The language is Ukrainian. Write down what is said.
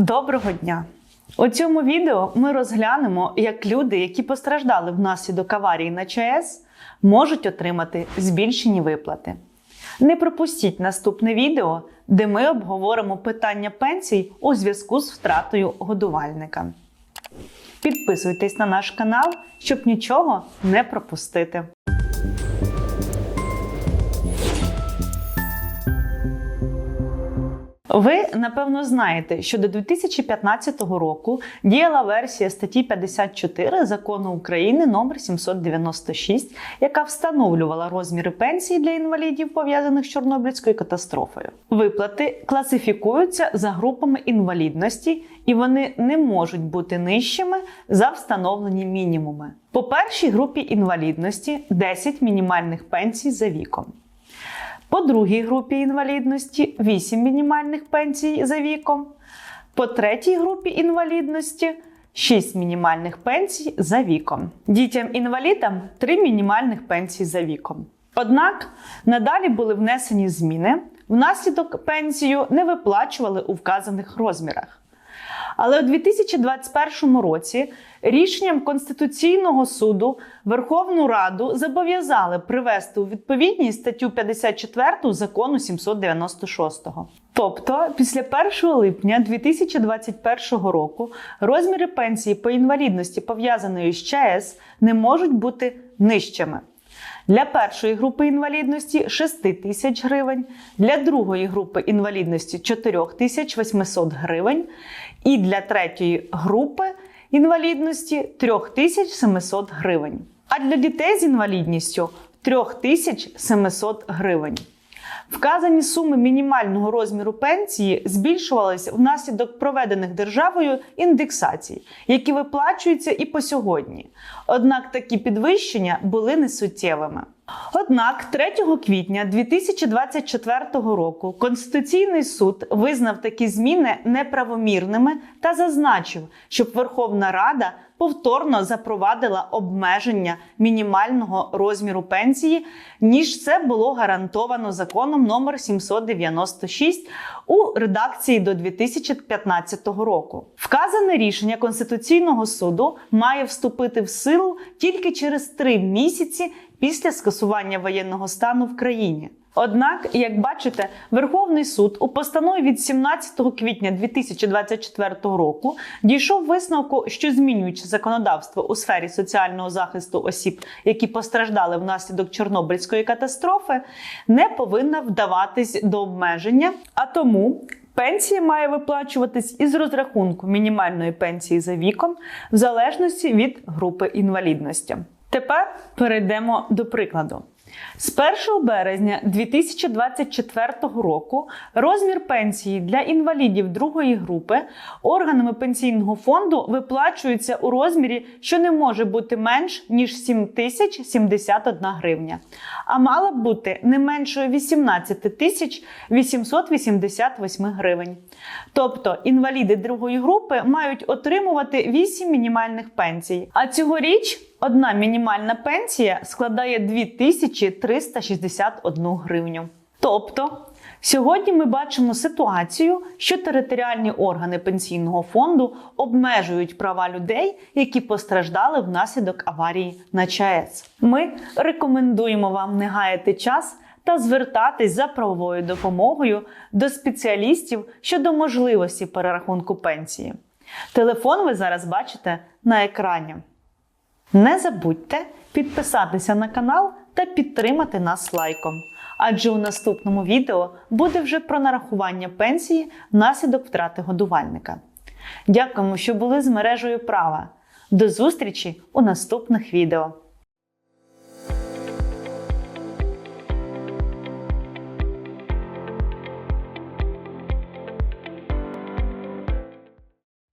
Доброго дня! У цьому відео ми розглянемо, як люди, які постраждали внаслідок аварії на ЧАЕС, можуть отримати збільшені виплати. Не пропустіть наступне відео, де ми обговоримо питання пенсій у зв'язку з втратою годувальника. Підписуйтесь на наш канал, щоб нічого не пропустити. Ви напевно знаєте, що до 2015 року діяла версія статті 54 закону України номер 796, яка встановлювала розміри пенсії для інвалідів, пов'язаних з Чорнобильською катастрофою. Виплати класифікуються за групами інвалідності, і вони не можуть бути нижчими за встановлені мінімуми. По першій групі інвалідності 10 мінімальних пенсій за віком. По другій групі інвалідності 8 мінімальних пенсій за віком. По третій групі інвалідності 6 мінімальних пенсій за віком. Дітям-інвалідам 3 мінімальних пенсії за віком. Однак надалі були внесені зміни, внаслідок пенсію не виплачували у вказаних розмірах. Але у 2021 році рішенням Конституційного суду Верховну Раду зобов'язали привести у відповідність статтю 54 закону 796. Тобто, після 1 липня 2021 року розміри пенсії по інвалідності, пов'язаної з ЧАЕС, не можуть бути нижчими. Для першої групи інвалідності 6 тисяч гривень, для другої групи інвалідності 4 тисяч 800 гривень і для третьої групи інвалідності 3700 гривень. А для дітей з інвалідністю 3700 гривень. Вказані суми мінімального розміру пенсії збільшувалися внаслідок проведених державою індексацій, які виплачуються і по сьогодні. Однак такі підвищення були несуттєвими. Однак 3 квітня 2024 року Конституційний суд визнав такі зміни неправомірними та зазначив, щоб Верховна Рада повторно запровадила обмеження мінімального розміру пенсії, ніж це було гарантовано законом номер 796 у редакції до 2015 року. Вказане рішення Конституційного суду має вступити в силу тільки через три місяці після скасування воєнного стану в країні. Однак, як бачите, Верховний суд у постанові від 17 квітня 2024 року дійшов висновку, що змінюючи законодавство у сфері соціального захисту осіб, які постраждали внаслідок Чорнобильської катастрофи, не повинна вдаватись до обмеження, а тому. Пенсія має виплачуватись із розрахунку мінімальної пенсії за віком в залежності від групи інвалідності. Тепер перейдемо до прикладу. З 1 березня 2024 року розмір пенсії для інвалідів другої групи органами пенсійного фонду виплачується у розмірі, що не може бути менш ніж 7071 гривня, а мала б бути не меншою 18 тисяч 888 гривень. Тобто інваліди другої групи мають отримувати 8 мінімальних пенсій. А цьогоріч Одна мінімальна пенсія складає 2361 гривню. Тобто, сьогодні ми бачимо ситуацію, що територіальні органи пенсійного фонду обмежують права людей, які постраждали внаслідок аварії на ЧАЕС. Ми рекомендуємо вам не гаяти час та звертатись за правовою допомогою до спеціалістів щодо можливості перерахунку пенсії. Телефон ви зараз бачите на екрані. Не забудьте підписатися на канал та підтримати нас лайком. Адже у наступному відео буде вже про нарахування пенсії внаслідок втрати годувальника. Дякуємо, що були з мережею права. До зустрічі у наступних відео!